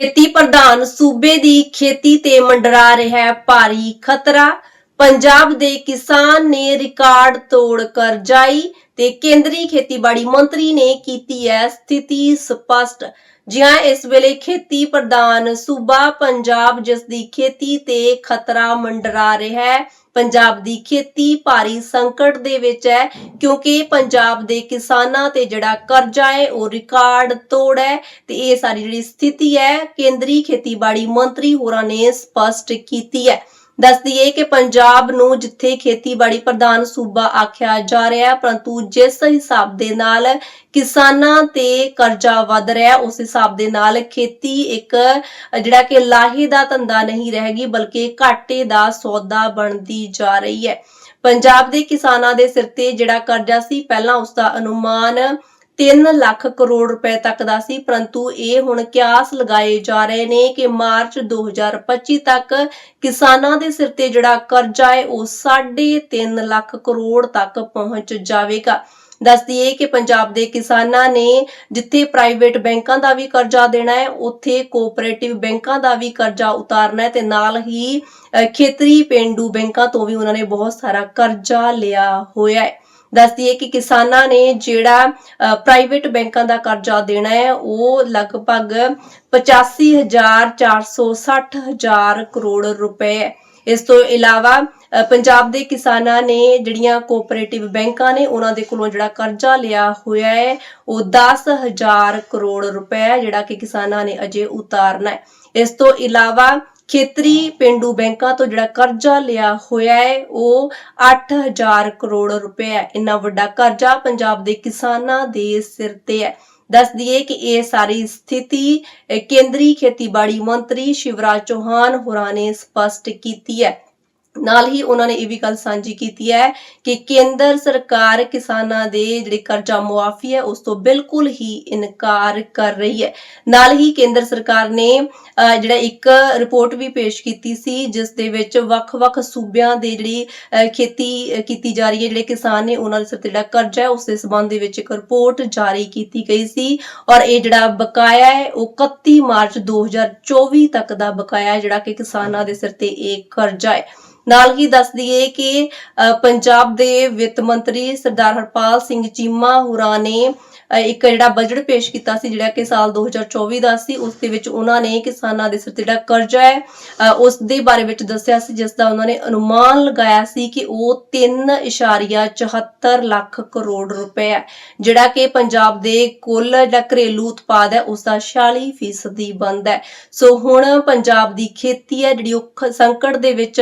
ਖੇਤੀ ਪ੍ਰਧਾਨ ਸੂਬੇ ਦੀ ਖੇਤੀ ਤੇ ਮੰਡਰਾ ਰਿਹਾ ਭਾਰੀ ਖਤਰਾ। ਪੰਜਾਬ ਦੇ ਕਿਸਾਨ ਨੇ ਰਿਕਾਰਡ ਤੋੜ ਕਰਜ਼ਾਈ ਤੇ ਕੇਂਦਰੀ ਖੇਤੀਬਾੜੀ ਮੰਤਰੀ ਨੇ ਕੀਤੀ ਹੈ ਸਥਿਤੀ ਸਪਸ਼ਟ। ਜੀ ਹਾਂ ਇਸ ਵੇਲੇ ਖੇਤੀ ਪ੍ਰਧਾਨ ਸੂਬਾ ਪੰਜਾਬ ਜਿਸ ਦੀ ਖੇਤੀ ਤੇ ਖਤਰਾ ਮੰਡਰਾ ਰਿਹਾ ਹੈ, ਪੰਜਾਬ ਦੀ ਖੇਤੀ ਭਾਰੀ ਸੰਕਟ ਦੇ ਵਿੱਚ ਹੈ ਕਿਉਂਕਿ ਪੰਜਾਬ ਦੇ ਕਿਸਾਨਾਂ ਤੇ ਜਿਹੜਾ ਕਰਜ਼ਾ ਹੈ ਉਹ ਰਿਕਾਰਡ ਤੋੜ ਹੈ ਤੇ ਇਹ ਸਾਰੀ ਜਿਹੜੀ ਸਥਿਤੀ ਹੈ ਕੇਂਦਰੀ ਖੇਤੀਬਾੜੀ ਮੰਤਰੀ ਹੋਰਾਂ ਨੇ ਸਪਸ਼ਟ ਕੀਤੀ ਹੈ। ਦੱਸ ਦਈਏ ਕਿ ਪੰਜਾਬ ਨੂੰ ਜਿੱਥੇ ਖੇਤੀਬਾੜੀ ਪ੍ਰਧਾਨ ਸੂਬਾ ਆਖਿਆ ਜਾ ਰਿਹਾ ਹੈ, ਪਰੰਤੂ ਜਿਸ ਹਿਸਾਬ ਦੇ ਨਾਲ ਕਿਸਾਨਾਂ ਤੇ ਕਰਜ਼ਾ ਵਧ ਰਿਹਾ ਉਸ ਹਿਸਾਬ ਦੇ ਨਾਲ ਖੇਤੀ ਇੱਕ, ਜਿਹੜਾ ਕਿ ਲਾਹੇ ਦਾ ਧੰਦਾ ਨਹੀਂ ਰਹੇਗੀ, ਬਲਕਿ ਘਾਟੇ ਦਾ ਸੌਦਾ ਬਣਦੀ ਜਾ ਰਹੀ ਹੈ। ਪੰਜਾਬ ਦੇ ਕਿਸਾਨਾਂ ਦੇ ਸਿਰ ਤੇ ਜਿਹੜਾ ਕਰਜ਼ਾ ਸੀ, ਪਹਿਲਾਂ ਉਸ ਦਾ ਅਨੁਮਾਨ 3 ਲੱਖ ਕਰੋੜ ਰੁਪਏ ਤੱਕ ਦਾ ਸੀ, ਪਰੰਤੂ ਇਹ ਹੁਣ ਕਿਆਸ ਲਗਾਏ ਜਾ ਰਹੇ ਨੇ ਕਿ ਮਾਰਚ 2025 ਤੱਕ ਕਿਸਾਨਾਂ ਦੇ ਸਿਰ ਤੇ ਜਿਹੜਾ ਕਰਜ਼ਾ ਹੈ, ਉਹ 3.5 ਲੱਖ ਕਰੋੜ ਤੱਕ ਪਹੁੰਚ ਜਾਵੇਗਾ। ਦੱਸ ਦਈਏ ਕਿ ਪੰਜਾਬ ਦੇ ਕਿਸਾਨਾਂ ਨੇ ਜਿੱਥੇ ਪ੍ਰਾਈਵੇਟ ਬੈਂਕਾਂ ਦਾ ਵੀ ਕਰਜ਼ਾ ਦੇਣਾ ਹੈ, ਉੱਥੇ ਕੋਆਪਰੇਟਿਵ ਬੈਂਕਾਂ ਦਾ ਵੀ ਕਰਜ਼ਾ ਉਤਾਰਨਾ ਹੈ ਤੇ ਨਾਲ ਹੀ ਖੇਤਰੀ ਪਿੰਡੂ ਬੈਂਕਾਂ ਤੋਂ ਵੀ ਉਹਨਾਂ ਨੇ ਬਹੁਤ ਸਾਰਾ ਕਰਜ਼ਾ ਲਿਆ ਹੋਇਆ ਹੈ। ਦੱਸਦੀ ਦਈਏ ਕਿ ਕਿਸਾਨਾਂ ਨੇ ਜਿਹੜਾ ਪ੍ਰਾਈਵੇਟ ਬੈਂਕਾਂ ਦਾ ਕਰਜ਼ਾ ਦੇਣਾ ਹੈ, ਉਹ ਲਗਭਗ 85460 ਕਰੋੜ ਰੁਪਏ ਇਸ ਤੋਂ ਇਲਾਵਾ ਪੰਜਾਬ ਦੇ ਕਿਸਾਨਾਂ ਨੇ ਜਿਹੜੀਆਂ ਕੋਆਪਰੇਟਿਵ ਬੈਂਕਾਂ ਨੇ, ਉਹਨਾਂ ਦੇ ਕੋਲੋਂ ਜਿਹੜਾ ਕਰਜ਼ਾ ਲਿਆ ਹੋਇਆ ਹੈ, ਉਹ 10000 ਕਰੋੜ ਰੁਪਏ ਹੈ, ਜਿਹੜਾ ਕਿ ਕਿਸਾਨਾਂ ਨੇ ਅਜੇ ਉਤਾਰਨਾ ਹੈ। ਇਸ ਤੋਂ ਇਲਾਵਾ ਖੇਤਰੀ ਪਿੰਡੂ ਬੈਂਕਾਂ ਤੋਂ ਜਿਹੜਾ ਕਰਜ਼ਾ ਲਿਆ ਹੋਇਆ ਹੈ, ਉਹ 8000 ਕਰੋੜ ਰੁਪਏ ਹੈ। ਇੰਨਾ ਵੱਡਾ ਕਰਜ਼ਾ ਪੰਜਾਬ ਦੇ ਕਿਸਾਨਾਂ ਦੇ ਸਿਰ ਤੇ ਹੈ। ਦੱਸ ਦਈਏ ਕਿ ਇਹ ਸਾਰੀ ਸਥਿਤੀ ਕੇਂਦਰੀ ਖੇਤੀਬਾੜੀ ਮੰਤਰੀ ਸ਼ਿਵਰਾਜ ਚੌਹਾਨ ਹੋਰਾਂ ਨੇ ਸਪਸ਼ਟ ਕੀਤੀ ਹੈ। ਨਾਲ ਹੀ ਉਹਨਾਂ ਨੇ ਇਹ ਵੀ ਗੱਲ ਸਾਂਝੀ ਕੀਤੀ ਹੈ ਕਿ ਕੇਂਦਰ ਸਰਕਾਰ ਕਿਸਾਨਾਂ ਦੇ ਜਿਹੜੇ ਕਰਜ਼ਾ ਮੁਆਫੀ ਹੈ, ਉਸ ਤੋਂ ਬਿਲਕੁਲ ਹੀ ਇਨਕਾਰ ਕਰ ਰਹੀ ਹੈ। ਨਾਲ ਹੀ ਕੇਂਦਰ ਸਰਕਾਰ ਨੇ ਜਿਹੜਾ ਇੱਕ ਰਿਪੋਰਟ ਵੀ ਪੇਸ਼ ਕੀਤੀ ਸੀ, ਜਿਸ ਦੇ ਵਿੱਚ ਵੱਖ-ਵੱਖ ਸੂਬਿਆਂ ਦੇ ਜਿਹੜੀ ਖੇਤੀ ਕੀਤੀ ਜਾ ਰਹੀ ਹੈ, ਜਿਹੜੇ ਕਿਸਾਨ ਨੇ ਉਹਨਾਂ ਦੇ ਸਿਰ ਤੇ ਜਿਹੜਾ ਕਰਜ਼ਾ ਹੈ, ਉਸ ਦੇ ਸਬੰਧ ਦੇ ਵਿੱਚ ਇੱਕ ਰਿਪੋਰਟ ਜਾਰੀ ਕੀਤੀ ਗਈ ਸੀ। ਔਰ ਇਹ ਜਿਹੜਾ ਬਕਾਇਆ ਹੈ, ਉਹ 31 ਮਾਰਚ 2024 ਤੱਕ ਦਾ ਬਕਾਇਆ ਹੈ, ਜਿਹੜਾ ਕਿ ਕਿਸਾਨਾਂ ਦੇ ਸਿਰ ਤੇ ਇਹ ਕਰਜ਼ਾ ਹੈ। ਨਾਲ ਹੀ ਦੱਸ ਦਈਏ ਕਿ ਪੰਜਾਬ ਦੇ ਵਿੱਤ ਮੰਤਰੀ ਸਰਦਾਰ ਹਰਪਾਲ ਸਿੰਘ ਚੀਮਾ ਹੋਰਾਂ ਨੇ ਇੱਕ ਜਿਹੜਾ ਬਜਟ ਪੇਸ਼ ਕੀਤਾ ਸੀ, ਜਿਹੜਾ ਕਿ ਸਾਲ 2024 ਦਾ ਸੀ, ਉਸ ਦੇ ਵਿੱਚ ਉਹਨਾਂ ਨੇ ਕਿਸਾਨਾਂ ਦੇ ਸਿਰ ਜਿਹੜਾ ਕਰਜ਼ਾ ਹੈ ਉਸ ਦੇ ਬਾਰੇ ਵਿੱਚ ਦੱਸਿਆ ਸੀ, ਜਿਸ ਦਾ ਉਹਨਾਂ ਨੇ ਅਨੁਮਾਨ ਲਗਾਇਆ ਸੀ ਕਿ ਉਹ 3.74 ਲੱਖ ਕਰੋੜ ਰੁਪਏ ਹੈ, ਜਿਹੜਾ ਕਿ ਪੰਜਾਬ ਦੇ ਕੁੱਲ ਜਿਹੜਾ ਘਰੇਲੂ ਉਤਪਾਦ ਹੈ, ਉਸ ਦਾ 46% ਬਣਦਾ ਹੈ। ਸੋ ਹੁਣ ਪੰਜਾਬ ਦੀ ਖੇਤੀ ਹੈ, ਜਿਹੜੀ ਉਹ ਸੰਕਟ ਦੇ ਵਿੱਚ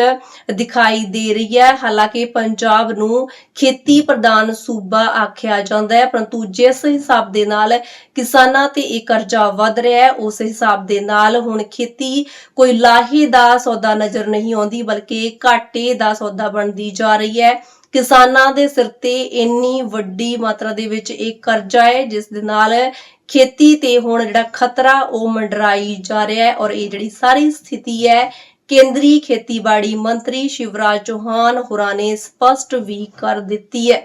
ਦਿਖਾਈ ਦੇ ਰਹੀ ਹੈ। ਹਾਲਾਂਕਿ ਪੰਜਾਬ ਨੂੰ ਖੇਤੀ ਪ੍ਰਧਾਨ ਸੂਬਾ ਆਖਿਆ ਜਾਂਦਾ ਹੈ, ਪਰੰਤੂ ਜਿਸ ਹਿਸਾਬ ਦੇ ਨਾਲ ਕਿਸਾਨਾਂ ਤੇ ਇਹ ਕਰਜ਼ਾ ਵਧ ਰਿਹਾ ਹੈ, ਉਸ ਹਿਸਾਬ ਦੇ ਨਾਲ ਹੁਣ ਖੇਤੀ ਕੋਈ ਲਾਹੇ ਦਾ ਸੌਦਾ ਨਜ਼ਰ ਨਹੀਂ ਆਉਂਦੀ, ਬਲਕਿ ਘਾਟੇ ਦਾ ਸੌਦਾ ਬਣਦੀ ਜਾ ਰਹੀ ਹੈ। ਕਿਸਾਨਾਂ ਦੇ ਸਿਰ ਤੇ ਇੰਨੀ ਵੱਡੀ ਮਾਤਰਾ ਦੇ ਵਿੱਚ ਇਹ ਕਰਜ਼ਾ ਹੈ, ਜਿਸ ਦੇ ਨਾਲ ਖੇਤੀ ਤੇ ਹੁਣ ਜਿਹੜਾ ਖਤਰਾ ਉਹ ਮੰਡਰਾਈ ਜਾ ਰਿਹਾ ਹੈ ਔਰ ਇਹ ਜਿਹੜੀ ਸਾਰੀ ਸਥਿਤੀ ਹੈ ਕੇਂਦਰੀ ਖੇਤੀਬਾੜੀ ਮੰਤਰੀ ਸ਼ਿਵਰਾਜ ਚੌਹਾਨ ਹੋਰਾਂ ਨੇ ਸਪਸ਼ਟ ਵੀ ਕਰ ਦਿੱਤੀ ਹੈ।